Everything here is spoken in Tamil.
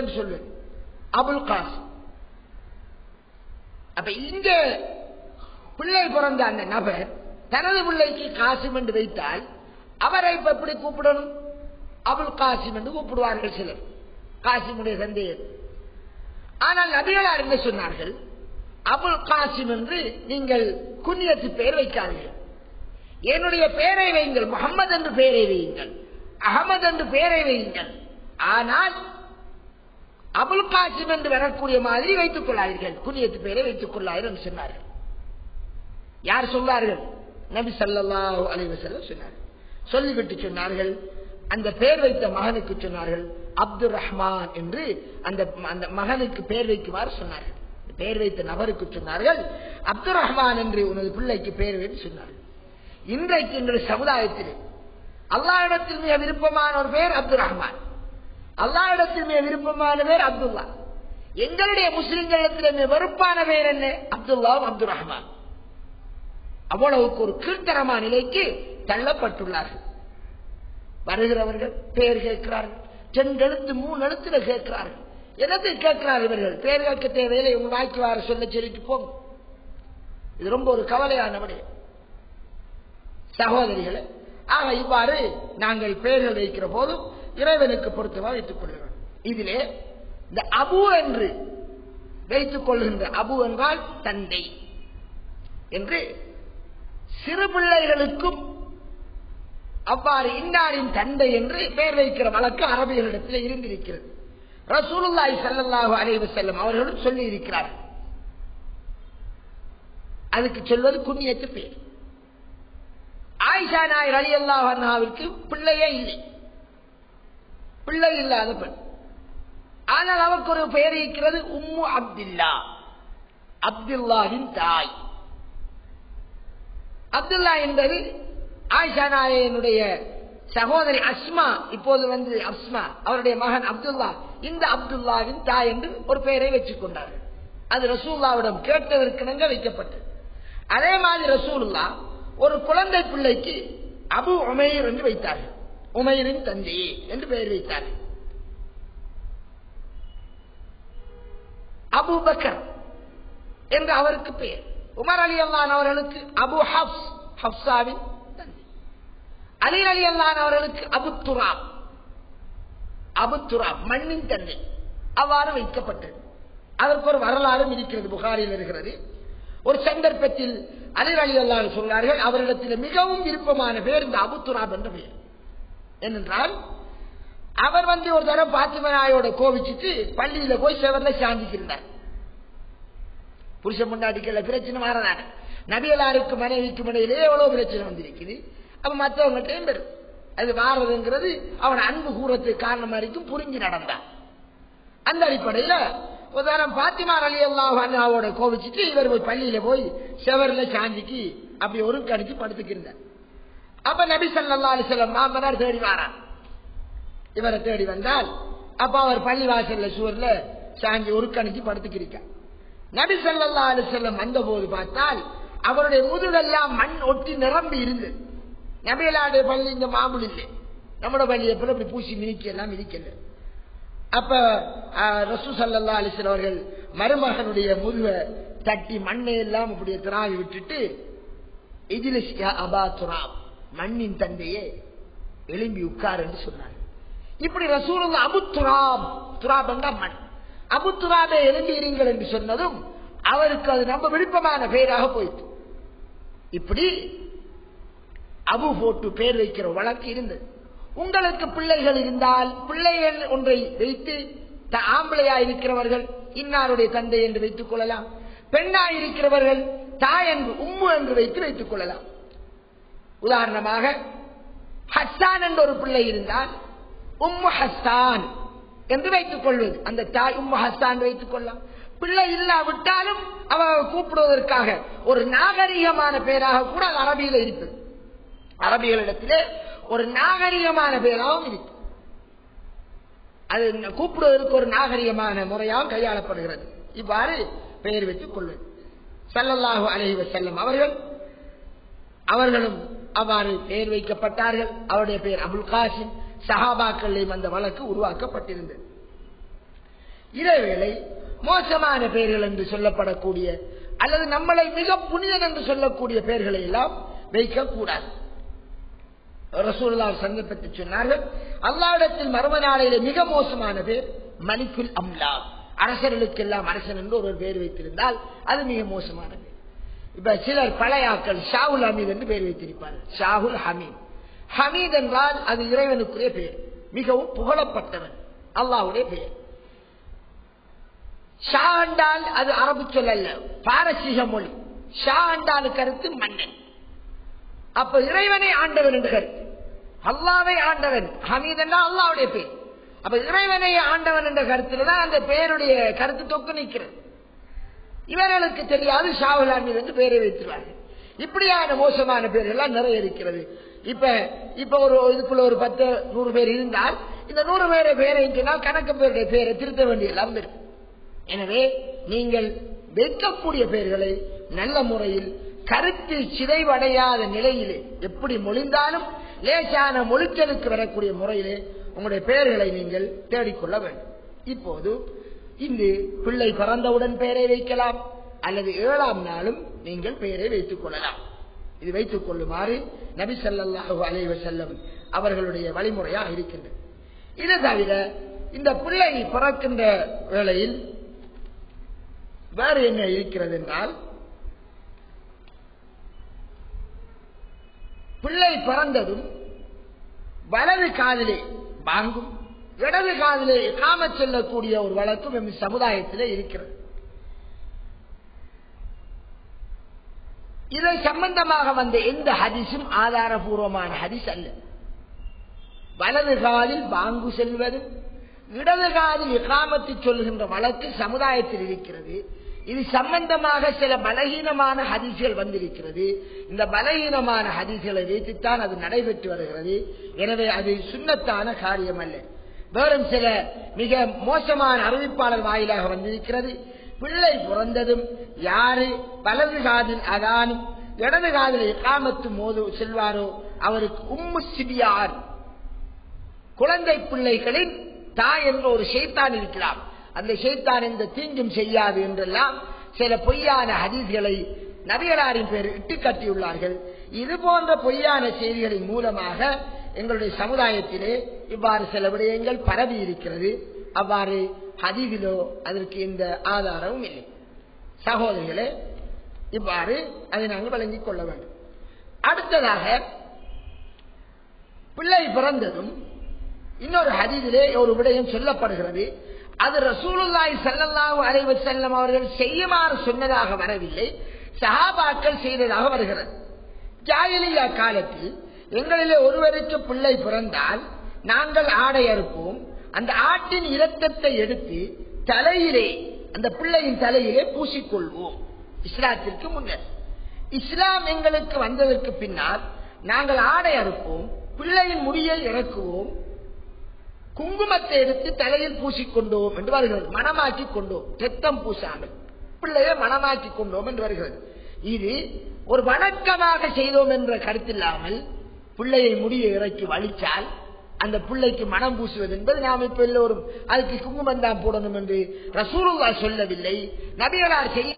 என்று சொல்வேன். அபுல் காஸ். அப்ப இந்த பிள்ளை பிறந்த அந்த நபர் தனது பிள்ளைக்கு காசிம் என்று வைத்தால் அவரை இப்ப எப்படி கூப்பிடணும்? அபுல் காசிம் என்று கூப்பிடுவார்கள் சிலர். காசிமுடைய சந்தேகம் ஆனால் நபிகளார் என்ன சொன்னார்கள்? அபுல் காசிம் என்று நீங்கள் குன்னியத்து பெயர் வைக்காதீர்கள். என்னுடைய பெயரை வையுங்கள். முகமது என்று பெயரை வையுங்கள். அகமது என்று பெயரை வையுங்கள். ஆனால் அபுல் காசிம் என்று வரக்கூடிய மாதிரி வைத்துக் கொள்ளாதீர்கள். குனியத்து பேரை வைத்துக் கொள்ளாதீர்கள் என்று சொன்னார்கள். யார் சொன்னார்கள்? நபி ஸல்லல்லாஹு அலைஹி சொன்னார்கள். சொல்லிவிட்டு சொன்னார்கள். அந்த பெயர் வைத்த மகனுக்கு சொன்னார்கள். அப்துல் ரஹ்மான் என்று அந்த அந்த மகனுக்கு பேர் வைக்குமாறு சொன்னார்கள். பெயர் வைத்த நபருக்கு சொன்னார்கள். அப்துல் ரஹ்மான் என்று உனது பிள்ளைக்கு பெயர் வைத்து சொன்னார்கள். இன்றைக்கு எங்களுடைய சமுதாயத்தில் அல்லாஹ்விடத்தில் மிக விருப்பமான ஒரு பெயர் அப்துல் ரஹ்மான் அல்லாஹ்விடத்தில் மிக விருப்பமான பேர் அப்துல்லா. எங்களுடைய முஸ்லிம்களிடத்தில் மிக வெறுப்பான பேர் என்ன? அப்துல்லாவும் அப்துல் ரஹ்மான் அவ்வளவுக்கு ஒரு கீழ்த்தரமான நிலைக்கு தள்ளப்பட்டுள்ளார்கள். வருகிறவர்கள் பெயர் கேட்கிறார்கள். ரெண்டு எழுத்து மூணு எழுத்துல கேட்கிறார்கள். என்னத்தை கேட்கிறார் இவர்கள்? பெயர் கேட்க தேவையில்லை உங்க வாய்க்கு வார சொல்ல சொல்லிட்டு போங்க இது ரொம்ப ஒரு கவலையான விடயம். சகோதரிகளே ஆக இவ்வாறு நாங்கள் பெயர்கள் வைக்கிற போதும் இறைவனுக்கு பொறுத்தவா வைத்துக் கொள்கிறான். இதிலே இந்த அபு என்று வைத்துக் கொள்கின்ற அபு என்றால் தந்தை என்று சிறு பிள்ளைகளுக்கும் அவ்வாறு இன்னாரின் தந்தை என்று பெயர் வைக்கிற வழக்கு அரபியர்களிடத்தில் இருந்திருக்கிறது. ரசூலுல்லாய் ஸல்லல்லாஹு அலைவு செல்லும் அவர்களும் சொல்லி இருக்கிறார்கள் அதுக்கு சொல்வது குன்னியத்து பேர் ஆயிஷா நாயர் அலி அல்லாஹாவிற்கு பிள்ளையே இல்லை. பிள்ளை இல்லாத பெண். ஆனால் அவருக்கு ஒரு பெயர் இருக்கிறது உம்மு அப்துல்லா. அப்துல்லாவின் தாய். அப்துல்லா என்பது ஆயிஷா நாயனுடைய சகோதரி அஸ்மா இப்போது வந்து அஸ்மா அவருடைய மகன் அப்துல்லா. இந்த அப்துல்லாவின் தாய் என்று ஒரு பெயரை வச்சுக் கொண்டார்கள். அது ரசூல்லாவிடம் கேட்டதற்கிணங்க வைக்கப்பட்டது. அதே மாதிரி ரசூல்லா ஒரு குழந்தை பிள்ளைக்கு அபு உமைர் என்று வைத்தார்கள். உமையனின் தந்தி என்று பெயர் வைத்தார். அபு பக்கர் என்று அவருக்கு பெயர். உமர் அலி அல்லான் அவர்களுக்கு அபு ஹப்ஸ் ஹப்சாவின் தந்தை. அலி அலி அல்லான் அவர்களுக்கு அபு துராப். அபு துராப் மண்ணின் தந்தை. அவ்வாறு வைக்கப்பட்டது. அதற்கு ஒரு வரலாறும் இருக்கிறது புகாரில் இருக்கிறது ஒரு சந்தர்ப்பத்தில் அலிர் அலி அல்லான் சொன்னார்கள் அவரிடத்தில் மிகவும் விருப்பமான பேர் இந்த அபு துராப் என்ற பெயர். ஏனென்றால் அவர் வந்து ஒரு தரம் பாத்திமனாயோட கோவிச்சுட்டு பள்ளியில போய் செவர்ல சாந்திக்கிருந்தார் புருஷன் முன்னாடிக்கல பிரச்சனை மாறதான நபியலாருக்கு மனைவிக்கு இடையிலே எவ்வளவு பிரச்சனை வந்திருக்குது? அப்ப மற்றவங்ககிட்டையும் பெரும். அது மாறுறதுங்கிறது அவன் அன்பு கூறத்துக்கு காரணமா இருக்கும் புரிஞ்சு நடந்தான். அந்த அடிப்படையில உதாரணம் பாத்திமா அலி அல்லாஹாவோட கோவிச்சுட்டு இவர் போய் பள்ளியில போய் செவர்ல சாந்திக்கு அப்படி ஒரு கடிச்சு படுத்துக்கிருந்தார். அப்ப நபி சல்லா அலிசல்லம் மாமனார் தேடி வாரான் இவரை தேடி வந்தால் அப்ப அவர் பள்ளி வாசல்ல சுவர்ல சாங்கி ஒரு கணிச்சு படுத்துக்கிருக்கார் நபி சல்லா அலிசல்லம் வந்த போது பார்த்தால் அவருடைய முதுகெல்லாம் மண் ஒட்டி நிரம்பி இருந்தது நபியலாடைய பள்ளி இந்த மாமூல் இல்லை. நம்மளோட பள்ளி எப்படி இப்படி பூசி மிதிக்கலாம் மிதிக்கல அப்ப ரசூ சல்லா அலிஸ்வல் அவர்கள் மருமகனுடைய முதுக தட்டி மண்ணை எல்லாம் இப்படி திராவி விட்டுட்டு இஜிலிஸ் அபா துராப். மண்ணின் தந்தையே எழும்பி உட்கார் என்று சொன்னார். இப்படி ரசூலுங்க அபு துராப் மண். அபு துராபை எழும்பி இருங்கள் என்று சொன்னதும் அவருக்கு அது ரொம்ப விருப்பமான பெயராக போயிட்டு இப்படி அபு போட்டு பேர் வைக்கிற வழக்கு இருந்தது. உங்களுக்கு பிள்ளைகள் இருந்தால் பிள்ளைகள் ஒன்றை வைத்து ஆம்பளையா இருக்கிறவர்கள் இன்னாருடைய தந்தை என்று வைத்துக் கொள்ளலாம். பெண்ணா இருக்கிறவர்கள் தாய் என்று உம்மு என்று வைத்து வைத்துக் கொள்ளலாம். உதாரணமாக ஹஸ்ஸான் என்ற ஒரு பிள்ளை இருந்தால் உம்மு ஹஸ்தான் என்று வைத்துக் கொள்வது. அந்த தாய் உம்மு ஹஸ்தான் வைத்துக் கொள்ளலாம். பிள்ளை இல்லாவிட்டாலும் அவ கூப்பிடுவதற்காக ஒரு நாகரிகமான பெயராக கூட அது அரபியில இருக்குது அரபிகளிடத்திலே ஒரு நாகரிகமான பெயராகவும் இருக்கு. அது கூப்பிடுவதற்கு ஒரு நாகரிகமான முறையாகவும் கையாளப்படுகிறது. இவ்வாறு பெயர் வைத்துக் கொள்வது. சல்லல்லாஹு அலஹி வசல்லம் அவர்கள் அவர்களும் அவ்வாறு பெயர் வைக்கப்பட்டார்கள். அவருடைய பெயர் அபுல் காசிம். சஹாபாக்களையும் அந்த வழக்கு உருவாக்கப்பட்டிருந்தது. இதேவேளை மோசமான பெயர்கள் என்று சொல்லப்படக்கூடிய அல்லது நம்மளை மிக புனிதன் என்று சொல்லக்கூடிய பெயர்களை எல்லாம் வைக்கக்கூடாது. ரசூல்லா சந்தர்ப்பத்தை சொன்னார்கள் அல்லாவிடத்தில் மர்ம நாளையில மிக மோசமான பேர் மலிக்குல் அம்லா. அரசர்களுக்கெல்லாம் அரசன் என்று ஒரு பேர் வைத்திருந்தால் அது மிக மோசமான பேர். இப்ப சிலர் பழையாக்கள் ஷாகுல் ஹமீத் என்று பெயர் வைத்திருப்பார்கள். ஷாகுல் ஹமீத். ஹமீத் என்றால் அது இறைவனுக்குரிய பெயர். மிகவும் புகழப்பட்டவன். அல்லாவுடைய பெயர். ஷா என்றால் அது அரபு சொல் அல்ல பாரசீக மொழி. ஷா என்றால் கருத்து மன்னன். அப்ப இறைவனை ஆண்டவன் என்று கருத்து. அல்லாவை ஆண்டவன். ஹமீத் என்றால் அல்லாவுடைய பெயர். அப்ப இறைவனை ஆண்டவன் என்ற கருத்துல தான் அந்த பெயருடைய கருத்து தொக்கு நிற்கிறது. இவர்களுக்கு தெரியாது ஷாவுல் என்று பெயரை வைத்துள்ளார்கள் இப்படியான மோசமான பேர் எல்லாம் நிறைய இருக்கிறது. இப்ப இப்ப ஒரு இதுக்குள்ள ஒரு பத்து நூறு பேர் இருந்தால் இந்த நூறு பேரை பேரை சொன்னால் கணக்கு பேருடைய பேரை திருத்த வேண்டிய எல்லாம் இருக்கு எனவே நீங்கள் வைக்கக்கூடிய பெயர்களை நல்ல முறையில் கருத்தில் சிதைவடையாத நிலையிலே எப்படி மொழிந்தாலும் லேசான மொழிச்சலுக்கு வரக்கூடிய முறையிலே உங்களுடைய பெயர்களை நீங்கள் தேடிக்கொள்ள வேண்டும். இப்போது இன்று பிள்ளை பிறந்தவுடன் பெயரை வைக்கலாம் அல்லது ஏழாம் நாளும் நீங்கள் பெயரை வைத்துக் கொள்ளலாம். இது வைத்துக் கொள்ளுமாறு நபி ஸல்லல்லாஹு அலைவ செல்லம் அவர்களுடைய வழிமுறையாக இருக்கின்றது. இது தவிர இந்த பிள்ளை பிறக்கின்ற வேளையில் வேறு என்ன இருக்கிறது என்றால் பிள்ளை பிறந்ததும் வலது காதலே வாங்கும் இடது காதிலே காம செல்லக்கூடிய ஒரு வழக்கம் எம் சமுதாயத்திலே இருக்கிறது. இதை சம்பந்தமாக வந்த எந்த ஹதிஸும் ஆதாரபூர்வமான ஹதிஸ் அல்ல. வலது காலில் பாங்கு செல்வது இடது காலில் இகாமத்து சொல்கின்ற வழக்கு சமுதாயத்தில் இருக்கிறது. இது சம்பந்தமாக சில பலகீனமான ஹரிசுகள் வந்திருக்கிறது. இந்த பலகீனமான ஹரிசுகளை வைத்துத்தான் அது நடைபெற்று வருகிறது. எனவே அது சுண்ணத்தான காரியம் அல்ல வேறும் சில மிக மோசமான அறிவிப்பாளர் வாயிலாக வந்திருக்கிறது. பிள்ளை பிறந்ததும் யாரு? வலது காதில் அதானும் இடது காதில் இகாமத்து மோது செல்வாரோ? அவருக்கு உம்மு சிபியார். குழந்தை பிள்ளைகளின் தாய் என்ற ஒரு செய்தான் இருக்கிறார் அந்த செய்தான் எந்த தீங்கும் செய்யாது என்றெல்லாம் சில பொய்யான ஹதீஸ்களை நபிகளாரின் பேர் இட்டு கட்டியுள்ளார்கள். இது போன்ற பொய்யான செய்திகளின் மூலமாக எங்களுடைய சமுதாயத்திலே இவ்வாறு சில விடயங்கள் பரவி இருக்கிறது. அவ்வாறு ஹதீதிலோ அதற்கு எந்த ஆதாரமும் இல்லை. சகோதரிகளே இவ்வாறு அதை நாங்கள் வழங்கிக் கொள்ள வேண்டும். அடுத்ததாக பிள்ளை பிறந்ததும் இன்னொரு ஹதீதிலே ஒரு விடயம் சொல்லப்படுகிறது. அது ரசூலுல்லாய் செல்லல்லாஹு அலைவ செல்லம் அவர்கள் செய்யுமாறு சொன்னதாக வரவில்லை. சஹாபாக்கள் செய்ததாக வருகிறது. ஜாயிலியா காலத்தில் எங்களிலே ஒருவருக்கு பிள்ளை பிறந்தால் நாங்கள் ஆடை அறுப்போம். அந்த ஆட்டின் இரத்தத்தை எடுத்து தலையிலே அந்த பிள்ளையின் தலையிலே பூசிக்கொள்வோம். இஸ்லாத்திற்கு முன்னர். இஸ்லாம் எங்களுக்கு வந்ததற்கு பின்னால் நாங்கள் ஆடை அறுப்போம் பிள்ளையின் முடியை இறக்குவோம் குங்குமத்தை எடுத்து தலையில் பூசிக்கொண்டோம் என்று வருகிறது. மனமாக்கி கொண்டோம். ரத்தம் பூசாமல். பிள்ளையை மனமாக்கி கொண்டோம் என்று வருகிறது. இது ஒரு வணக்கமாக செய்தோம் என்ற கருத்தில்லாமல் பிள்ளையை முடிய இறக்கி வலிச்சால் அந்த பிள்ளைக்கு மனம் பூசுவது என்பது நாம் இப்ப எல்லோரும் அதுக்கு குங்குமம் தான் போடணும் என்று ரசூலுல்லா சொல்லவில்லை. நபிகளார் செய்ய